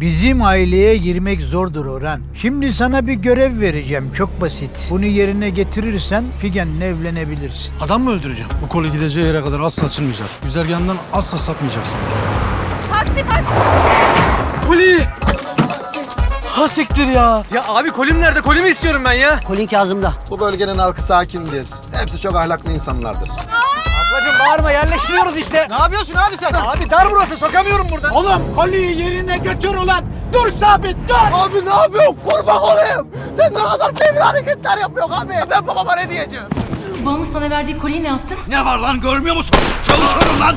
Bizim aileye girmek zordur Orhan. Şimdi sana bir görev vereceğim. Çok basit. Bunu yerine getirirsen Figen'le evlenebilirsin. Adam mı öldüreceğim? Bu kolu gideceği yere kadar asla açılmayacak. Güzergahından asla sapmayacaksın. Taksi taksi. Koli! Ha siktir ya. Ya abi kolim nerede? Kolimi istiyorum ben ya. Kolin Kazım'da. Bu bölgenin halkı sakindir. Hepsi çok ahlaklı insanlardır. Ablacım bağırma yerleştiriyoruz işte. Ne yapıyorsun abi sen? Abi dar burası sokamıyorum buradan. Oğlum koliyi yerine götür ulan. Dur sabit dur. Abi ne yapıyorsun? Kurban olayım. Sen ne kadar sevgili hareketler yapıyorsun abi. Ben babama ne diyeceğim? Babamın sana verdiği kolyeyi ne yaptın? Ne var lan görmüyor musun? Çalışıyorum lan.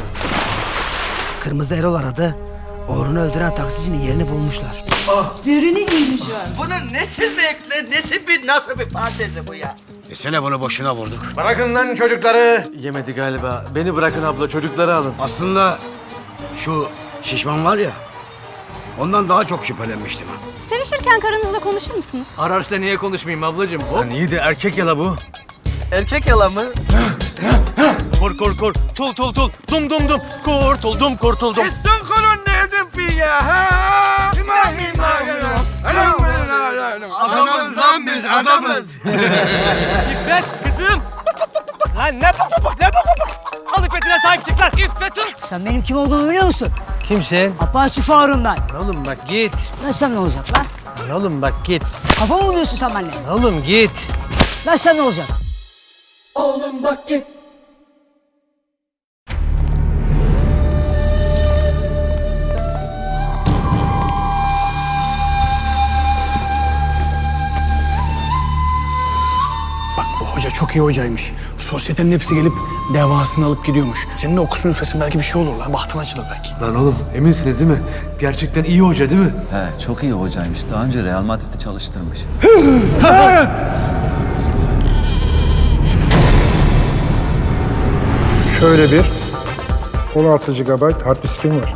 Kırmızı Erol aradı. Orhun'u öldüren taksicinin yerini bulmuşlar. Dürünü indireceğim. Bunun nesi zevkli, nesi bir, nasıl bir fantezi bu ya? Desene bunu boşuna vurduk. Bırakın lan çocukları. Yemedi galiba. Beni bırakın abla çocukları alın. Aslında şu şişman var ya, ondan daha çok şüphelenmiştim. Sevişirken karınızla konuşur musunuz? Ararsa niye konuşmayayım ablacığım? Lan iyi de erkek yala bu. Erkek yalan mı? Kor kor kor. Tul tul tul. Dum dum dum. Kurtuldum kurtuldum. Sen Adamız lan biz adamız. İffet kızım. Lan ne bak bak ne bak bak. Al iffetine sahip çık lan. İffet'im. Sen benim kim olduğumu biliyor musun? Kimsin? Apache Faruk'um ben. Oğlum bak git. Sen ne olacak lan? Oğlum bak git. Kafa mı buluyorsun sen benimle? Oğlum git. Sen ne olacak? Bak bu hoca çok iyi hocaymış. Sosyetenin hepsi gelip devasını alıp gidiyormuş. Senin de okusun üflesin belki bir şey olur lan. Bahtın açılır belki. Lan oğlum eminsiniz değil mi? Gerçekten iyi hoca değil mi? He, çok iyi hocaymış. Daha önce Real Madrid'i çalıştırmış. Şöyle bir 16 GB hard diskim var.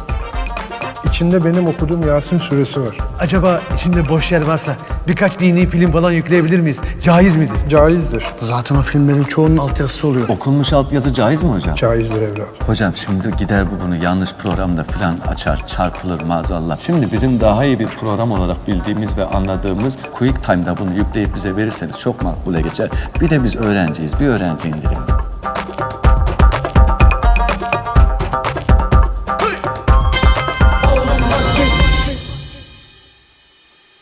İçinde benim okuduğum Yasin suresi var. Acaba içinde boş yer varsa birkaç dini film falan yükleyebilir miyiz? Caiz midir? Caizdir. Zaten o filmlerin çoğunun altyazısı oluyor. Okunmuş altyazı caiz mi hocam? Caizdir evlat. Hocam şimdi gider bu bunu yanlış programda falan açar, çarpılır maazallah. Şimdi bizim daha iyi bir program olarak bildiğimiz ve anladığımız QuickTime'da bunu yükleyip bize verirseniz çok makbule geçer. Bir de biz öğrenciyiz, bir öğrenci indirin.